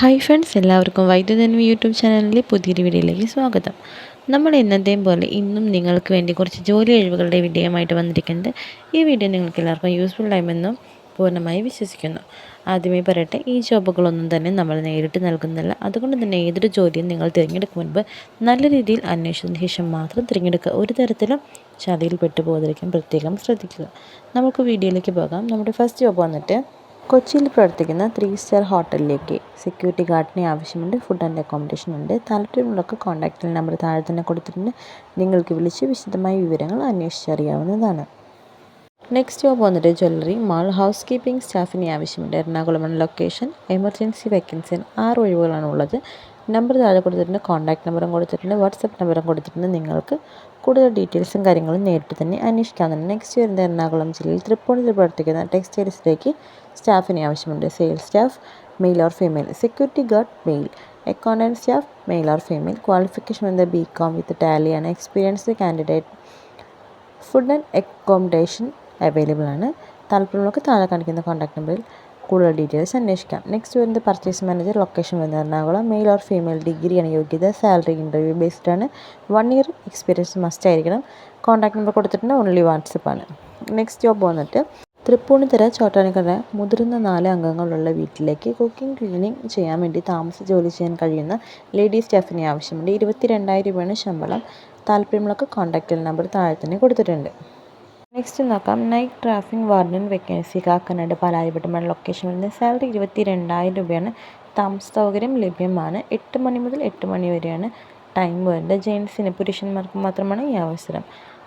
Hi friends എല്ലാവർക്കും വൈദ്യുതന്മ YouTube ചാനലിലെ പുതിയൊരു വീഡിയോയിലേക്ക് സ്വാഗതം. നമ്മൾ ഇന്നത്തെയും പോലെ ഇന്നും നിങ്ങൾക്ക് വേണ്ടി കുറച്ച് ജോലി എഴിവുകളുടെ വിധേയമായിട്ട് വന്നിരിക്കുന്നത്. ഈ വീഡിയോ നിങ്ങൾക്ക് എല്ലാവർക്കും യൂസ്ഫുൾ ആകുമെന്നും പൂർണമായി വിശ്വസിക്കുന്നു. ആദ്യമേ പറയട്ടെ ഈ ജോബുകളൊന്നും തന്നെ നമ്മൾ നേരിട്ട് നൽകുന്നില്ല അതുകൊണ്ട് തന്നെ ഏതൊരു ജോലിയും നിങ്ങൾ തിരഞ്ഞെടുക്കും മുൻപ് നല്ല രീതിയിൽ അന്വേഷിച്ചതിന് ശേഷം മാത്രം തിരഞ്ഞെടുക്കുക. ഒരു തരത്തിലും ചതിയിൽ പെട്ടുപോകാതിരിക്കാൻ പ്രത്യേകം ശ്രദ്ധിക്കുക. നമുക്ക് വീഡിയോയിലേക്ക് പോകാം. നമ്മുടെ ഫസ്റ്റ് ജോബ് വന്നിട്ട് കൊച്ചിയിൽ പ്രവർത്തിക്കുന്ന ത്രീ സ്റ്റാർ ഹോട്ടലിലേക്ക് സെക്യൂരിറ്റി ഗാർഡിനെ ആവശ്യമുണ്ട് ഫുഡ് ആൻഡ് അക്കോമഡേഷൻ ഉണ്ട്. താല്പര്യമുള്ളവർക്ക് കോൺടാക്റ്റ് നമ്പർ താഴെ തന്നെ കൊടുത്തിട്ടുണ്ട്. നിങ്ങൾക്ക് വിളിച്ച് വിശദമായ വിവരങ്ങൾ അന്വേഷിച്ചറിയാവുന്നതാണ്. നെക്സ്റ്റ് ജോബ് വന്നിട്ട് ജ്വല്ലറി മാൾ ഹൗസ് കീപ്പിംഗ് സ്റ്റാഫിനെ ആവശ്യമുണ്ട് എറണാകുളമാണ് ലൊക്കേഷൻ എമർജൻസി വേക്കൻസി ആറ് ഒഴിവുകളാണ് ഉള്ളത്. നമ്പർ താഴെ കൊടുത്തിട്ടുണ്ട് കോൺടാക്ട് നമ്പറും കൊടുത്തിട്ടുണ്ട് വാട്സപ്പ് നമ്പറും കൊടുത്തിട്ടുണ്ട്. നിങ്ങൾക്ക് കൂടുതൽ ഡീറ്റെയിൽസും കാര്യങ്ങളും നേരിട്ട് തന്നെ അന്വേഷിക്കാവുന്നതാണ്. നെക്സ്റ്റ് വരുന്ന എറണാകുളം ജില്ലയിൽ തൃപ്പൂണിത്തിൽ പ്രവർത്തിക്കുന്ന ടെക്സ്റ്റൈൽസിലേക്ക് സ്റ്റാഫിനെ ആവശ്യമുണ്ട്. Sales staff male or female security guard male accountant staff male or female qualification വന്ന B com with Tally ടാലിയാണ് experienced candidate food and accommodation available ആണ്. താല്പര്യമുള്ളവർക്ക് താഴെ കാണിക്കുന്ന കോൺടാക്ട് നമ്പറിൽ കൂടുതൽ ഡീറ്റെയിൽസ് അന്വേഷിക്കാം. നെക്സ്റ്റ് വരുന്നത് പർച്ചേസ് മാനേജർ ലൊക്കേഷൻ വരുന്നത് എറണാകുളം. മെയിൽ ഓർ ഫീമെയിൽ ഡിഗ്രിയാണ് യോഗ്യത. സാലറി ഇന്റർവ്യൂ ബേസ്ഡ് ആണ്. വൺ ഇയർ എക്സ്പീരിയൻസ് മസ്റ്റ് ആയിരിക്കണം. കോൺടാക്ട് നമ്പർ കൊടുത്തിട്ടുണ്ട്. ഓൺലി വാട്സപ്പ് ആണ്. നെക്സ്റ്റ് ജോബ് വന്നിട്ട് തൃപ്പൂണിത്തര ചോട്ടാനിക്കര മുതിർന്ന നാല് അംഗങ്ങളുള്ള വീട്ടിലേക്ക് കുക്കിംഗ് ക്ലീനിങ് ചെയ്യാൻ വേണ്ടി താമസ ജോലി ചെയ്യാൻ കഴിയുന്ന ലേഡീസ് സ്റ്റാഫിനെ ആവശ്യമുണ്ട്. ഇരുപത്തി രണ്ടായിരം രൂപയാണ് ശമ്പളം. താല്പര്യമുള്ളവർക്ക് കോൺടാക്റ്റ് നമ്പർ താഴെ തന്നെ കൊടുത്തിട്ടുണ്ട്. നെക്സ്റ്റ് നോക്കാം. Night traffic warden vacancy Kakkanad പാലാരിവട്ടമാണ് location വരുന്നത് സാലറി ഇരുപത്തി രണ്ടായിരം രൂപയാണ്. താമസ സൗകര്യം ലഭ്യമാണ്. എട്ട് മണി മുതൽ എട്ട് മണി വരെയാണ് ടൈം വരുന്നത്. ജെൻസിന് പുരുഷന്മാർക്ക് മാത്രമാണ് ഈ അവസരം.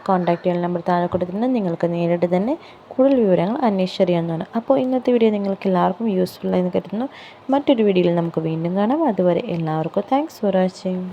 കോൺടാക്ട് ചെയ്യുന്ന നമ്പർ താഴെ കൊടുത്തിട്ടുണ്ട്. നിങ്ങൾക്ക് നേരിട്ട് തന്നെ കൂടുതൽ വിവരങ്ങൾ അന്വേഷിച്ചറിയാവുന്നതാണ്. അപ്പോൾ ഇന്നത്തെ വീഡിയോ നിങ്ങൾക്ക് എല്ലാവർക്കും യൂസ്ഫുൾ ആയെന്ന് കരുതുന്നു. മറ്റൊരു വീഡിയോയിൽ നമുക്ക് വീണ്ടും കാണാം. അതുവരെ എല്ലാവർക്കും താങ്ക്സ് ഫോർ വാച്ചിങ്